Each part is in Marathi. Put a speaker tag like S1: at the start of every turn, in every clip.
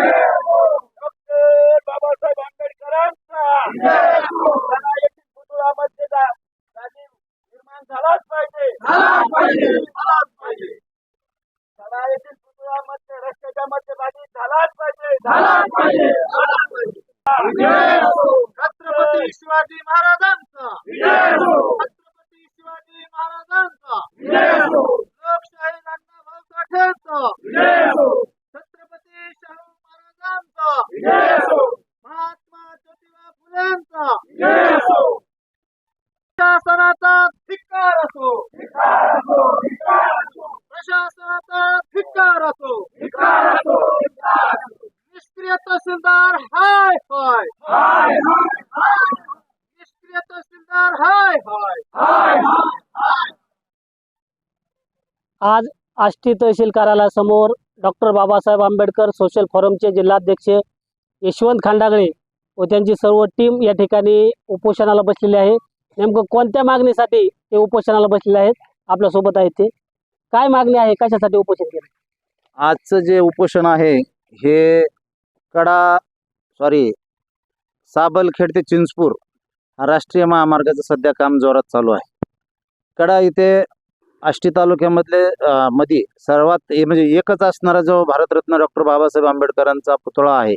S1: डॉक्टर बाबासाहेब आंबेडकरांचा. निर्माण झालाच पाहिजे. झालाच पाहिजे. त्याला येथील पुतळ्यामध्ये रस्त्याच्या मध्यभागी झालाच पाहिजे. झालाच पाहिजे. झालाच पाहिजे. छत्रपती शिवाजी महाराजांचा छत्रपती शिवाजी महाराजांचा लोकशाही अण्णाभाऊ साठेंचा छत्रपती शाहू महाराजांचा महात्मा ज्योतिबा फुलेंचा प्रशासनाचा धिक्कार असो प्रशासनाचा धिक्कार असो निष्क्रिय तहसीलदार हाय हाय निष्क्रिय तहसीलदार हाय हाय
S2: आज आष्टी तहसील कार्यालयासमोर डॉक्टर बाबासाहेब आंबेडकर सोशल फोरमचे जिल्हाध्यक्ष यशवंत खांडागळे व त्यांची सर्व टीम या ठिकाणी उपोषणाला बसलेली आहे. नेमकं कोणत्या मागणीसाठी ते उपोषणाला बसलेले आहेत? आपल्यासोबत आहेत ते. काय मागणी आहे? कशासाठी उपोषण केलं?
S3: आजचं जे उपोषण आहे हे कडा सॉरी साबलखेड ते चिंचपूर हा राष्ट्रीय महामार्गाचं सध्या काम जोरात चालू आहे. कडा इथे आष्टी तालुक्यामधले मध्ये सर्वात म्हणजे एकच असणारा जो भारतरत्न डॉक्टर बाबासाहेब आंबेडकरांचा पुतळा आहे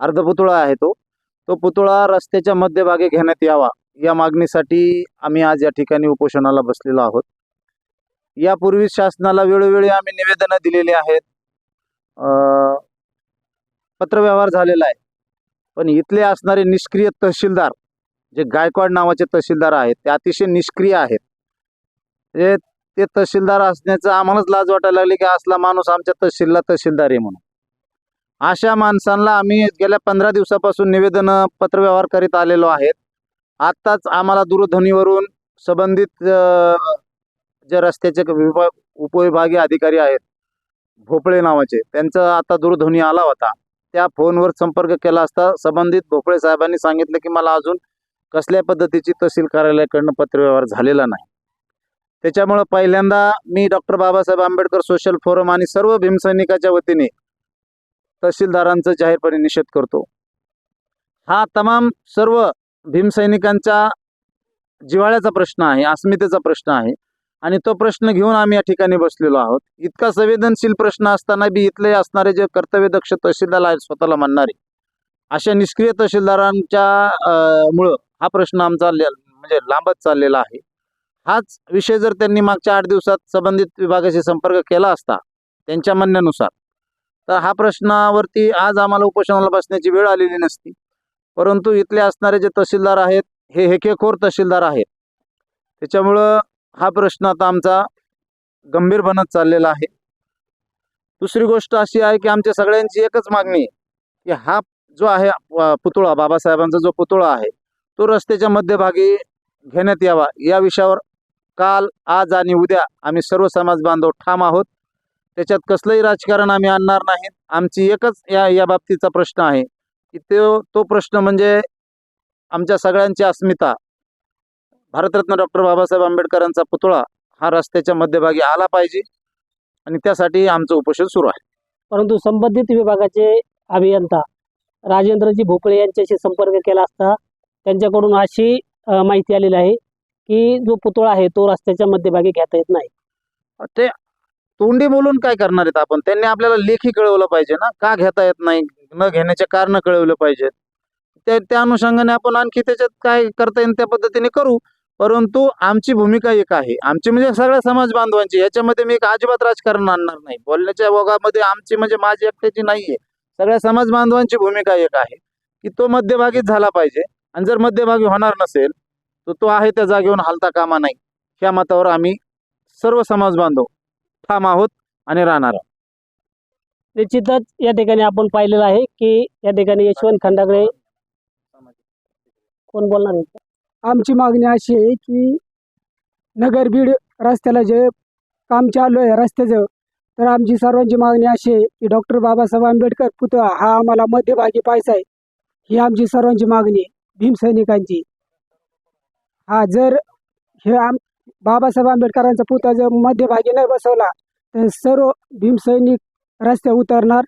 S3: अर्धपुतळा आहे तो तो पुतळा रस्त्याच्या मध्यभागी घेण्यात यावा या मागणीसाठी आम्ही आज या ठिकाणी उपोषणाला बसलेलो आहोत. यापूर्वी शासनाला वेळोवेळी आम्ही निवेदनं दिलेली आहेत. अं, पत्रव्यवहार झालेला आहे. पण इथले असणारे निष्क्रिय तहसीलदार जे गायकवाड नावाचे तहसीलदार आहेत ते अतिशय निष्क्रिय आहेत. हे ते तहसीलदार असण्याचं आम्हालाच लाज वाटायला लागली की असला माणूस आमच्या तहसीलला तहसीलदार आहे म्हणून. अशा माणसांना आम्ही गेल्या पंधरा दिवसापासून निवेदन पत्रव्यवहार करीत आलेलो आहेत. आत्ताच आम्हाला दूरध्वनीवरून संबंधित जे रस्त्याचे विभाग उपविभागीय अधिकारी आहेत भोपळे नावाचे त्यांचा आता दूरध्वनी आला होता. त्या फोनवर संपर्क केला असता संबंधित भोपळे साहेबांनी सांगितलं की मला अजून कसल्या पद्धतीची तहसील कार्यालयाकडनं पत्रव्यवहार झालेला नाही. त्याच्यामुळं पहिल्यांदा मी doctor Babasaheb Ambedkar social forum आणि सर्व भीमसैनिकाच्या वतीने तहसीलदारांचा जाहीरपणे निषेध करतो. हा तमाम सर्व भीमसैनिकांच्या जिव्हाळ्याचा प्रश्न आहे अस्मितेचा प्रश्न आहे आणि तो प्रश्न घेऊन आम्ही या ठिकाणी बसलेलो आहोत. इतका संवेदनशील प्रश्न असताना बी इथले असणारे जे कर्तव्यदक्ष तहसीलदार आहेत स्वतःला म्हणणारे अशा निष्क्रिय तहसीलदारांच्या अं, मुळं हा प्रश्न आमचा म्हणजे लांबत चाललेला आहे. हाच विषय जर त्यांनी मागच्या आठ दिवसात संबंधित विभागाशी संपर्क केला असता त्यांच्या म्हणण्यानुसार तर हा प्रश्नावरती आज आम्हाला उपोषणाला बसण्याची वेळ आलेली नसती. परंतु इथले असणारे जे तहसीलदार आहेत हे हेकेखोर तहसीलदार आहेत. त्याच्यामुळं हा प्रश्न आता आमचा गंभीर बनत चाललेला आहे. दुसरी गोष्ट अशी आहे की आमच्या सगळ्यांची एकच मागणी आहे की हा जो आहे पुतळा बाबासाहेबांचा जो पुतळा आहे तो रस्त्याच्या मध्यभागी घेण्यात यावा या विषयावर काल आज आणि उद्या आम्ही सर्व समाज बांधव ठाम आहोत. त्याच्यात कसलंही राजकारण आम्ही आणणार नाही. आमची एकच या या बाबतीचा प्रश्न आहे. की तो तो प्रश्न म्हणजे आमच्या सगळ्यांची अस्मिता. भारतरत्न डॉक्टर बाबासाहेब आंबेडकरांचा पुतळा हा रस्त्याच्या मध्यभागी आला पाहिजे आणि त्यासाठी आमचं उपोषण सुरू आहे.
S2: परंतु संबंधित विभागाचे अभियंता राजेंद्रजी भोपळे यांच्याशी संपर्क केला असता त्यांच्याकडून अशी माहिती आलेली आहे की जो पुतळा आहे तो रस्त्याच्या मध्यभागी घेता येत नाही.
S3: ते तोंडी बोलून काय करणार आहेत आपण? त्यांनी आपल्याला लेखी कळवलं पाहिजे ना? का घेता येत नाही? न घेण्याचे कारण कळवलं पाहिजेत. त्या त्या अनुषंगाने आपण आणखी त्याच्यात काय करता येईल त्या पद्धतीने करू. परंतु आमची भूमिका एक आहे. आमची म्हणजे सगळ्या समाज बांधवांची. याच्यामध्ये मी एक अजिबात राजकारण आणणार नाही. बोलण्याच्या ओघामध्ये आमची म्हणजे माझी एकट्याची नाहीये. सगळ्या समाज बांधवांची भूमिका एक आहे. की तो मध्यभागीच झाला पाहिजे. आणि जर मध्यभागी होणार नसेल तर तो आहे त्या जागेवरून हलता कामा नाही. ह्या मतावर आम्ही सर्व समाज बांधव ठाम आहोत आणि राहणार आहोत.
S2: निश्चितच या ठिकाणी आपण पाहिलेलं आहे की या ठिकाणी यशवंत खंडागळे कोण बोलणार आहे?
S4: आमची मागणी अशी आहे की नगर बीड रस्त्याला जे काम चालू आहे रस्त्याचं तर आमची सर्वांची मागणी अशी आहे की डॉक्टर बाबासाहेब आंबेडकर पुतळा हा आम्हाला मध्यभागी पाहायचा आहे. ही आमची सर्वांची मागणी आहे भीमसैनिकांची हा जर हे आम बाबासाहेब आंबेडकरांचा पुतळा जर मध्यभागी नाही बसवला तर सर्व भीमसैनिक रस्त्यावर उतरणार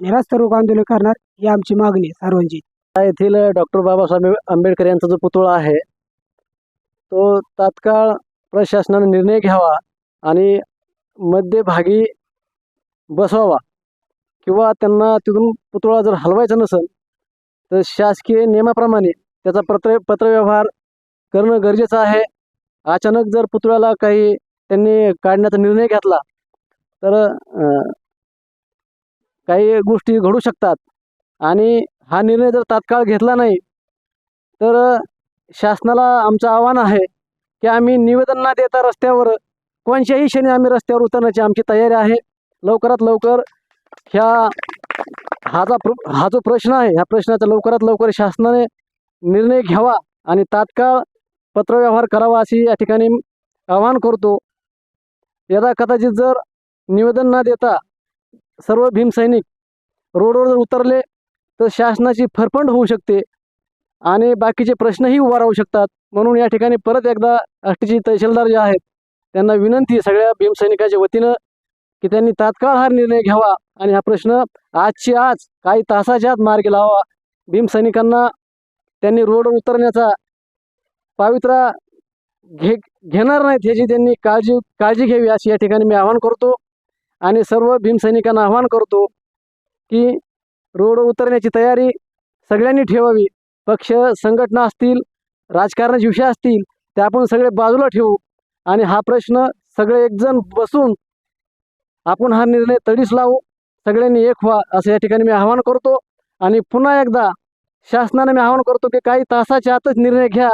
S4: आणि रस्ता रोग आंदोलन करणार ही आमची मागणी आहे सर्वांची.
S5: येथील डॉक्टर बाबासाहेब आंबेडकर यांचा जो पुतळा आहे तो तात्काळ प्रशासनाने निर्णय घ्यावा आणि मध्यभागी बसवावा किंवा त्यांना तिथून पुतळा जर हलवायचा नसेल तर शासकीय नियमाप्रमाणे त्याचा पत्र पत्रव्यवहार करणं गरजेचं आहे. अचानक जर पुतळ्याला काही त्यांनी काढण्याचा निर्णय घेतला तर काही गोष्टी घडू शकतात. आणि हा निर्णय जर तात्काळ घेतला नाही तर शासनाला आमचं आव्हान आहे की आम्ही निवेदन न देता रस्त्यावर कोणत्याही क्षणी आम्ही रस्त्यावर उतरण्याची आमची तयारी आहे. लवकरात लवकर ह्या हा जा प्र हा जो प्रश्न आहे ह्या प्रश्नाचा लवकरात लवकर शासनाने निर्णय घ्यावा आणि तात्काळ पत्रव्यवहार करावा अशी या ठिकाणी आवाहन करतो. यदा कदाचित जर निवेदन न देता सर्व भीमसैनिक रोडवर जर उतरले तर शासनाची फरफंड होऊ शकते आणि बाकीचे प्रश्नही उभा राहू शकतात. म्हणून या ठिकाणी परत एकदा आष्टीचे तहसीलदार जे आहेत त्यांना विनंती आहे सगळ्या भीमसैनिकाच्या वतीनं की त्यांनी तात्काळ हा निर्णय घ्यावा आणि हा प्रश्न आजची आज काही तासाच्या आत मार्गी लावा भीमसैनिकांना त्यांनी रोडवर उतरण्याचा पावित्रा घे घेणार नाहीत ह्याची त्यांनी काळजी काळजी घ्यावी अशी या ठिकाणी मी आवाहन करतो. आणि सर्व भीमसैनिकांना आवाहन करतो की रोडवर उतरण्याची तयारी सगळ्यांनी ठेवावी. पक्ष संघटना असतील राजकारणाचे विषय असतील ते आपण सगळे बाजूला ठेवू. आणि हा प्रश्न सगळे एकजण बसून आपण हा निर्णय तडीस लावू. सगळ्यांनी एक व्हा असं या ठिकाणी मी आवाहन करतो. आणि पुन्हा एकदा शासनाने मी आवाहन करतो की काही तासाच्या आतच निर्णय घ्या.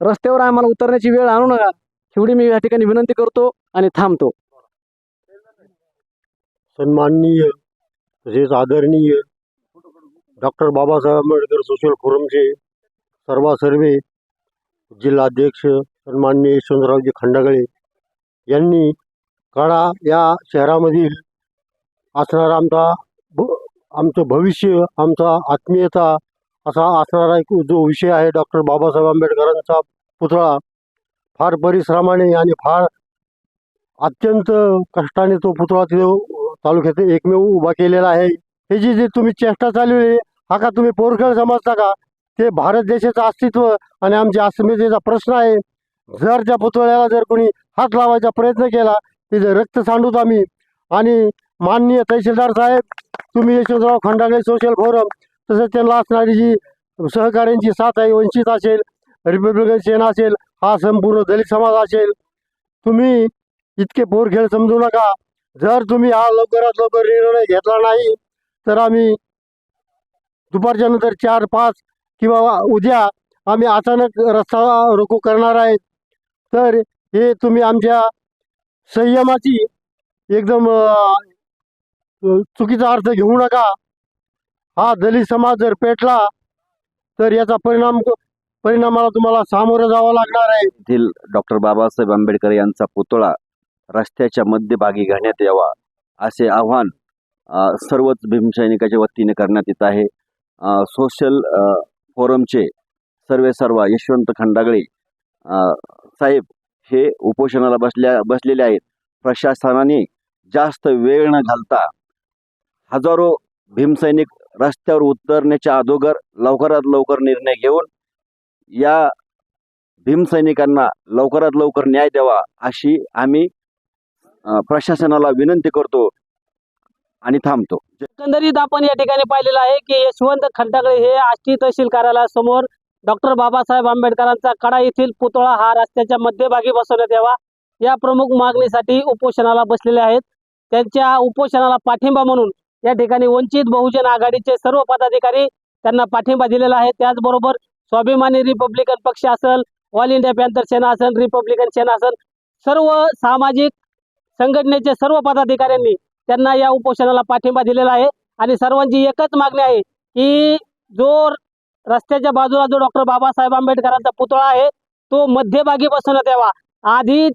S5: रस्त्यावर आम्हाला उतरण्याची वेळ आणू नका. एवढी मी या ठिकाणी विनंती करतो आणि थांबतो.
S6: सन्माननीय तसेच आदरणीय डॉक्टर बाबासाहेब आंबेडकर सोशल फोरमचे सर्वा सर्वे जिल्हाध्यक्ष सन्माननीय यशवंतरावजी खंडागळे यांनी कडा या शहरामधील असणारा आमचा भ आमचं भविष्य आमचा आत्मीयता असा असणारा एक जो विषय आहे डॉक्टर बाबासाहेब आंबेडकरांचा पुतळा फार परिश्रमाने आणि फार अत्यंत कष्टाने तो पुतळा तिथे तालुक्यात एकमेव उभा केलेला आहे. हे जी जी तुम्ही चेष्टा चालवली हा का तुम्ही पोरखेळ समजता का? ते भारत देशाचं अस्तित्व आणि आमच्या अस्मितेचा प्रश्न आहे. जर त्या पुतळ्याला जर कोणी हात लावायचा प्रयत्न केला तिथे रक्त सांडूत आम्ही. आणि माननीय तहसीलदार साहेब तुम्ही यशवंतराव खंडागळे सोशल फोरम तसंच त्यांना असणारी जी सहकाऱ्यांची साथ आहे वंचित असेल रिपब्लिकन सेना असेल हा संपूर्ण दलित समाज असेल तुम्ही इतके पोरखेळ समजू नका. जर तुम्ही हा लवकरात लवकर निर्णय घेतला नाही तर आम्ही दुपारच्या नंतर चार पाच किंवा उद्या आम्ही अचानक रस्ता रोको करणार आहेत तर हे तुम्ही आमच्या संयमाची एकदम चुकीचा अर्थ घेऊ नका. हा दलित समाज जर पेटला तर याचा परिणाम परिणामाला तुम्हाला सामोरं जावं लागणार आहे.
S7: येथील डॉक्टर बाबासाहेब आंबेडकर यांचा पुतळा रस्त्याच्या मध्यभागी घालण्यात यावा असे आव्हान सर्वच भीमसैनिकाच्या वतीने करण्यात येत आहे. सोशल फोरमचे सर्वे सर्व यशवंत खंडागळे साहेब हे उपोषणाला बसल्या बसलेले आहेत. प्रशासनाने जास्त वेळ न घालता हजारो भीमसैनिक रस्त्यावर उतरण्याच्या अगोदर लवकरात लवकर निर्णय घेऊन या भीमसैनिकांना लवकरात लवकर न्याय द्यावा अशी आम्ही प्रशासनाला विनंती करतो आणि थांबतो.
S5: एकंदरीत आपण या ठिकाणी पाहिलेलं आहे की यशवंत खंडागळे हे आष्टी तहसील कार्यालयासमोर डॉक्टर बाबासाहेब आंबेडकरांचा कडा येथील पुतळा हा रस्त्याच्या मध्यभागी बसवण्यात यावा. या प्रमुख मागणीसाठी उपोषणाला बसलेले आहेत. त्यांच्या उपोषणाला पाठिंबा म्हणून या ठिकाणी वंचित बहुजन आघाडीचे सर्व पदाधिकारी त्यांना पाठिंबा दिलेला आहे. त्याचबरोबर स्वाभिमानी रिपब्लिकन पक्ष असेल ऑल इंडिया पॅन्थर सेना असेल रिपब्लिकन सेना असेल सर्व सामाजिक संघटनेचे सर्व पदाधिकाऱ्यांनी त्यांना या उपोषणाला पाठिंबा दिलेला आहे. आणि सर्वांची एकच मागणी आहे की जो रस्त्याच्या बाजूला जो डॉक्टर बाबासाहेब आंबेडकरांचा पुतळा आहे तो मध्यभागी बसवण्यात यावा. आधी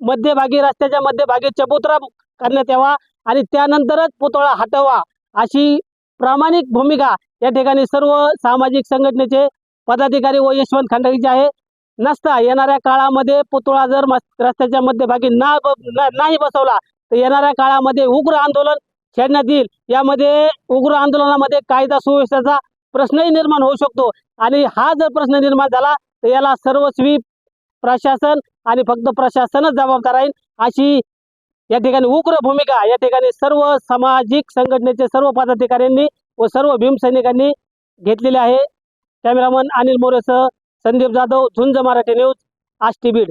S5: मध्यभागी रस्त्याच्या मध्यभागी चबुतरा करण्यात यावा. आणि त्यानंतरच पुतळा हटवा अशी प्रामाणिक भूमिका या ठिकाणी सर्व सामाजिक संघटनेचे पदाधिकारी व यशवंत खंडागीचे आहे. नसता येणाऱ्या काळामध्ये पुतळा जर रस्त्याच्या मध्यभागी ना ना- नाही बसवला तर येणाऱ्या काळामध्ये उग्र आंदोलन
S2: छेडण्यात येईल. यामध्ये उग्र आंदोलनामध्ये कायदा सुव्यवस्थेचा प्रश्नही निर्माण होऊ शकतो. आणि हा जर प्रश्न निर्माण झाला तर याला सर्वस्वी प्रशासन आणि फक्त प्रशासनच जबाबदार राहील अशी या ठिकाणी उग्र भूमिका या ठिकाणी सर्व सामाजिक संघटनेचे सर्व पदाधिकाऱ्यांनी व सर्व भीमसैनिकांनी घेतलेली आहे. कॅमेरामन अनिल मोरेसह संदीप जाधव झुंज मराठी न्यूज आष्टी बीड.